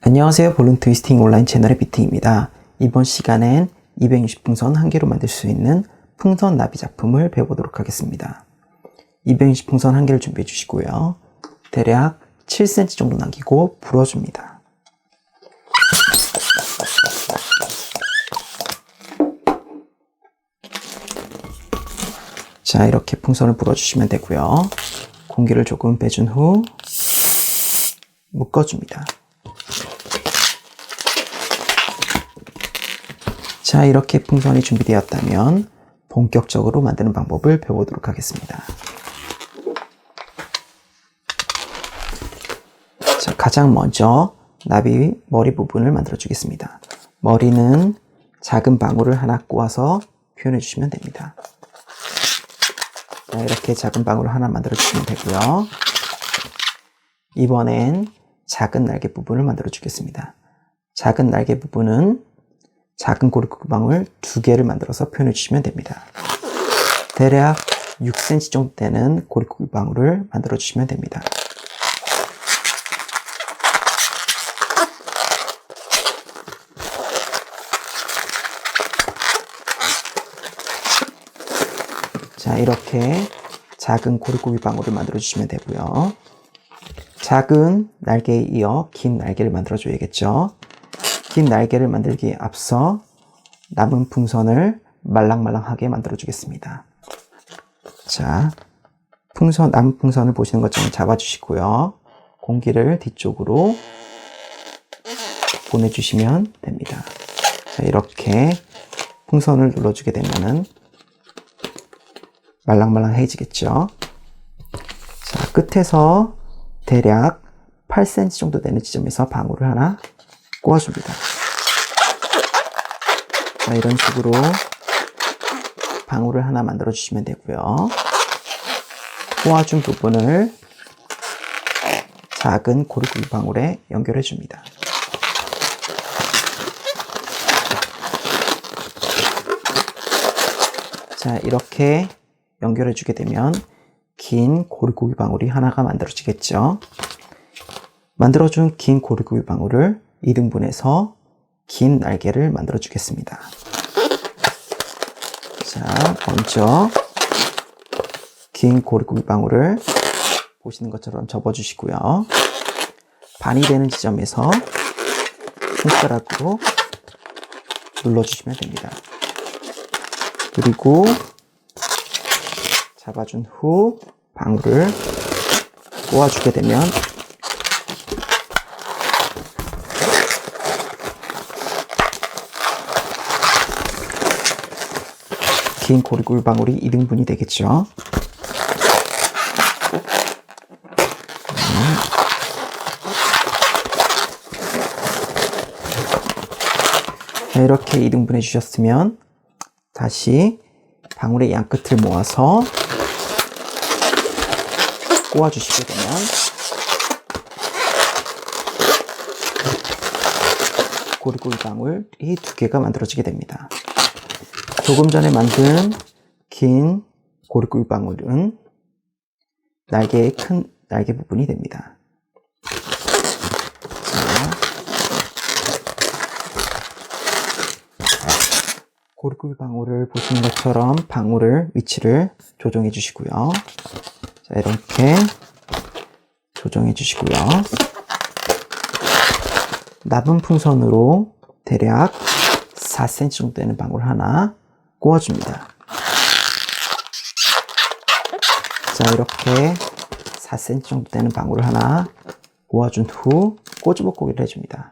안녕하세요. 볼룬 트위스팅 온라인 채널의 비팅입니다. 이번 시간엔 260풍선 한 개로 만들 수 있는 풍선 나비 작품을 배워보도록 하겠습니다. 260풍선 한 개를 준비해 주시고요. 대략 7cm 정도 남기고 불어줍니다. 자, 이렇게 풍선을 불어주시면 되고요. 공기를 조금 빼준 후 묶어줍니다. 자, 이렇게 풍선이 준비되었다면 본격적으로 만드는 방법을 배워보도록 하겠습니다. 자, 가장 먼저 나비 머리 부분을 만들어 주겠습니다. 머리는 작은 방울을 하나 꼬아서 표현해 주시면 됩니다. 자, 이렇게 작은 방울 하나 만들어 주시면 되고요. 이번엔 작은 날개 부분을 만들어 주겠습니다. 작은 날개 부분은 작은 고리구방울 두 개를 만들어서 표현해 주시면 됩니다. 대략 6cm 정도 되는 고리구방울을 만들어 주시면 됩니다. 자, 이렇게 작은 고리고기 방울을 만들어 주시면 되고요. 작은 날개에 이어 긴 날개를 만들어 줘야겠죠. 긴 날개를 만들기에 앞서 남은 풍선을 말랑말랑하게 만들어 주겠습니다. 자, 풍선, 남은 풍선을 보시는 것처럼 잡아주시고요. 공기를 뒤쪽으로 보내주시면 됩니다. 자, 이렇게 풍선을 눌러주게 되면은 말랑말랑해지겠죠. 자, 끝에서 대략 8cm 정도 되는 지점에서 방울을 하나 꼬아줍니다. 자, 이런 식으로 방울을 하나 만들어 주시면 되고요. 꼬아준 부분을 작은 고리고리 방울에 연결해 줍니다. 자, 이렇게 연결해 주게 되면 긴 고리고기 방울이 하나가 만들어지겠죠. 만들어준 긴 고리고기 방울을 2등분해서 긴 날개를 만들어 주겠습니다. 자, 먼저 긴 고리고기 방울을 보시는 것처럼 접어 주시고요. 반이 되는 지점에서 손가락으로 눌러 주시면 됩니다. 그리고 잡아준 후 방울을 꼬아주게 되면 긴 고리골 방울이 2등분이 되겠죠. 자, 이렇게 2등분해 주셨으면 다시 방울의 양 끝을 모아서 꼬아주시게 되면 고리고리 방울 이 두 개가 만들어지게 됩니다. 조금 전에 만든 긴 고리고리 방울은 날개의 큰 날개 부분이 됩니다. 고리고리 방울을 보시는 것처럼 방울을 위치를 조정해 주시고요. 자, 이렇게 조정해 주시고요. 남은 풍선으로 대략 4cm 정도 되는 방울 하나 꼬아줍니다. 자, 이렇게 4cm 정도 되는 방울을 하나 모아준 후 꼬집어꼬기를 해줍니다.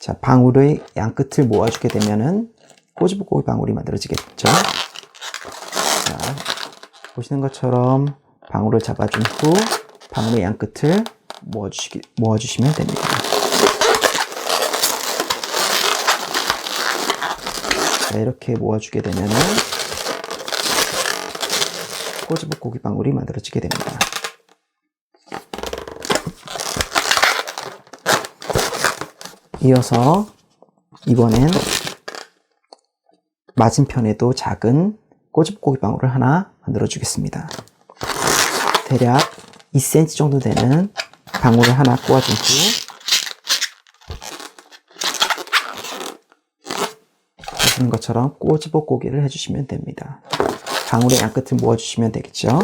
자, 방울의 양 끝을 모아주게 되면은 꼬집어꼬기 방울이 만들어지겠죠? 자, 보시는 것처럼 방울을 잡아준 후 방울의 양 끝을 모아주시, 모아주시면 됩니다. 자, 이렇게 모아주게 되면은 꼬집어 고기 방울이 만들어지게 됩니다. 이어서 이번엔 맞은편에도 작은 꼬집 고기 방울을 하나 만들어 주겠습니다. 대략 2cm 정도 되는 방울을 하나 꼬아준 후 보시는 것처럼 꼬집어 꼬기를 해주시면 됩니다. 방울의 양끝을 모아주시면 되겠죠.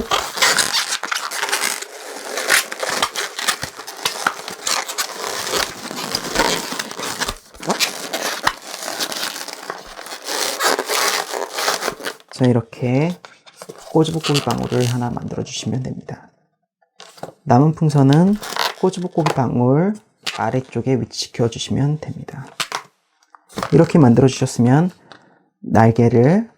자, 이렇게 꼬집어 꼬기 방울을 하나 만들어 주시면 됩니다. 남은 풍선은 꼬집어 꼬기 방울 아래쪽에 위치시켜 주시면 됩니다. 이렇게 만들어 주셨으면 날개를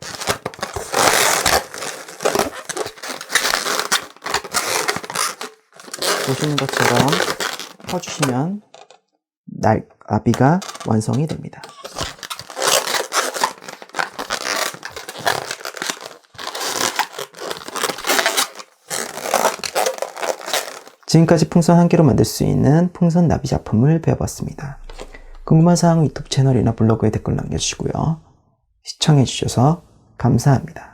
보시는 것처럼 펴주시면 날 아비가 완성이 됩니다. 지금까지 풍선 한 개로 만들 수 있는 풍선 나비 작품을 배워봤습니다. 궁금한 사항은 유튜브 채널이나 블로그에 댓글 남겨주시고요. 시청해주셔서 감사합니다.